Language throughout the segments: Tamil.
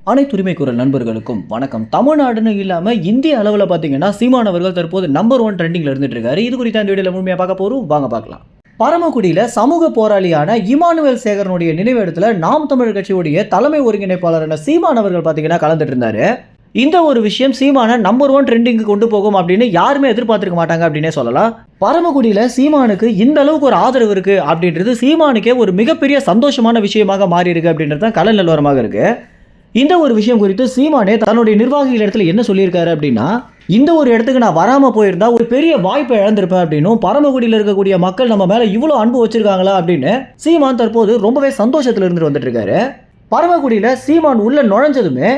அனைத்து உரிமை குரல் நண்பர்களுக்கும் வணக்கம். தமிழ்நாடுன்னு இல்லாமல் இந்திய அளவில் பார்த்தீங்கன்னா சீமான் அவர்கள் தற்போது நம்பர் ஒன் ட்ரெண்டிங்கில் இருந்துட்டு இருக்காரு இது குறித்த இந்த வீடியோவில் முழுமையாக பார்க்க போகிறோம் வாங்க பார்க்கலாம். பரமக்குடியில் சமூக போராளியான இமானுவேல் சேகரனுடைய நினைவிடத்தில் நாம் தமிழர் கட்சியுடைய தலைமை ஒருங்கிணைப்பாளரான சீமான் அவர்கள் பார்த்தீங்கன்னா கலந்துட்டு இருந்தார் இந்த ஒரு விஷயம் சீமான நம்பர் ஒன் ட்ரெண்டிங்க்கு கொண்டு போகும் அப்படின்னு யாருமே எதிர்பார்த்துருக்க மாட்டாங்க அப்படின்னே சொல்லலாம். பரமக்குடியில் சீமானுக்கு இந்த அளவுக்கு ஒரு ஆதரவு இருக்குது அப்படின்றது சீமானுக்கே ஒரு மிகப்பெரிய சந்தோஷமான விஷயமாக மாறி இருக்கு அப்படின்றது தான் கலை நிலவரமாக இருக்குது இந்த ஒரு விஷயம் குறித்து சீமானே தன்னுடைய நிர்வாகிகள் இடத்துல என்ன சொல்லியிருக்காரு அப்படின்னா இந்த ஒரு இடத்துக்கு நான் வராமல் போயிருந்தா ஒரு பெரிய வாய்ப்பை இழந்திருப்பேன் அப்படின்னும் பரமக்குடியில் இருக்கக்கூடிய மக்கள் நம்ம மேலே இவ்வளோ அன்பு வச்சிருக்காங்களா அப்படின்னு சீமான் தற்போது ரொம்பவே சந்தோஷத்தில் இருந்துட்டு வந்துட்டு இருக்காரு. பரமக்குடியில் சீமான் உள்ள நுழைஞ்சதுமே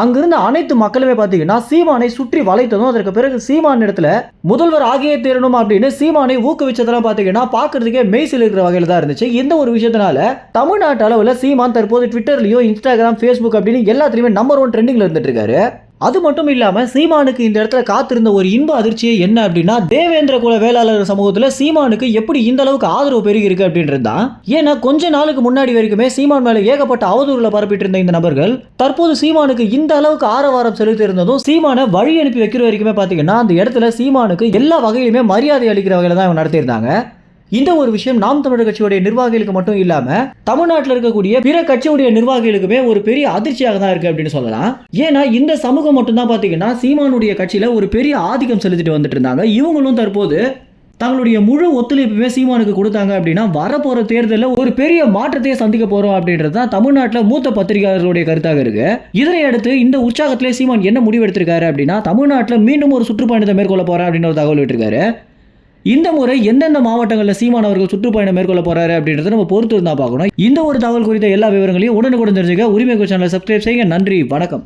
அங்கிருந்த அனைத்து மக்களுமே பார்த்தீங்கன்னா சீமானை சுற்றி வளைத்ததும் அதற்கு பிறகு சீமான் இடத்துல முதல்வர் ஆகியே தீரணும் அப்படின்னு சீமானை ஊக்குவிச்சதெல்லாம் பார்த்தீங்கன்னா பார்க்கறதுக்கே மெய்சில் இருக்கிற வகையில் தான் இருந்துச்சு. இந்த ஒரு விஷயத்தினால தமிழ்நாட்டு அளவில் சீமான் தற்போது ட்விட்டர்லையும் இன்ஸ்டாகிராம் ஃபேஸ்புக் அப்படின்னு எல்லாத்துலேயுமே நம்பர் ஒன் ட்ரெண்டிங்கில் இருந்துட்டு இருக்காரு. அது மட்டும் இல்லாமல் சீமானுக்கு இந்த இடத்துல காத்திருந்த ஒரு இன்ப அதிர்ச்சியே என்ன அப்படின்னா தேவேந்திர குல வேளாளர் சமூகத்தில் சீமானுக்கு எப்படி இந்த அளவுக்கு ஆதரவு பெருகி இருக்கு அப்படின்றது? தான் ஏன்னா கொஞ்ச நாளுக்கு முன்னாடி வரைக்குமே சீமான் மேலே ஏகப்பட்ட அவதூறுல பரப்பிட்டு இருந்த இந்த நபர்கள் தற்போது சீமானுக்கு இந்த அளவுக்கு ஆரவாரம் செலுத்தி இருந்ததும் சீமானை வழி அனுப்பி வைக்கிற வரைக்குமே பார்த்தீங்கன்னா அந்த இடத்துல சீமானுக்கு எல்லா வகையிலுமே மரியாதை அளிக்கிற வகையில் தான் இவங்க நடத்தியிருந்தாங்க. இந்த ஒரு விஷயம் நாம் தமிழர் கட்சியுடைய நிர்வாகிகளுக்கு மட்டும் இல்லாமல் தமிழ்நாட்டில் இருக்கக்கூடிய பிற கட்சியுடைய நிர்வாகிகளுக்குமே ஒரு பெரிய அதிர்ச்சியாக தான் இருக்கு அப்படின்னு சொல்லலாம். ஏன்னா இந்த சமூகம் மட்டும்தான் பார்த்தீங்கன்னா சீமானுடைய கட்சியில் ஒரு பெரிய ஆதிக்கம் செலுத்திட்டு வந்துட்டு இருந்தாங்க. இவங்களும் தற்போது தங்களுடைய முழு ஒத்துழைப்புமே சீமானுக்கு கொடுத்தாங்க அப்படின்னா வரப்போகிற தேர்தலில் ஒரு பெரிய மாற்றத்தையே சந்திக்க போகிறோம் அப்படின்றது தான் தமிழ்நாட்டில் மூத்த பத்திரிகையாளர்களுடைய கருத்தாக இருக்கு. இதனை அடுத்து இந்த உற்சாகத்திலே சீமான் என்ன முடிவெடுத்திருக்காரு அப்படின்னா தமிழ்நாட்டில் மீண்டும் ஒரு சுற்றுப்பயணத்தை மேற்கொள்ள போகிறேன் அப்படின்னு ஒரு தகவல் விட்டுருக்காரு. இந்த முறை எந்தெந்த மாவட்டங்களில் சீமான் அவர்கள் சுற்றுப்பயணம் மேற்கொள்ள போறாரு அப்படின்றத நம்ம பொறுத்து இருந்தா பார்க்கணும். இந்த ஒரு தகவல் குறித்த எல்லா விவரங்களையும் உடனுக்குடன் தெரிஞ்சுக்க உரிமை சேனலை சப்ஸ்கிரைப் செய்யுங்க. நன்றி வணக்கம்.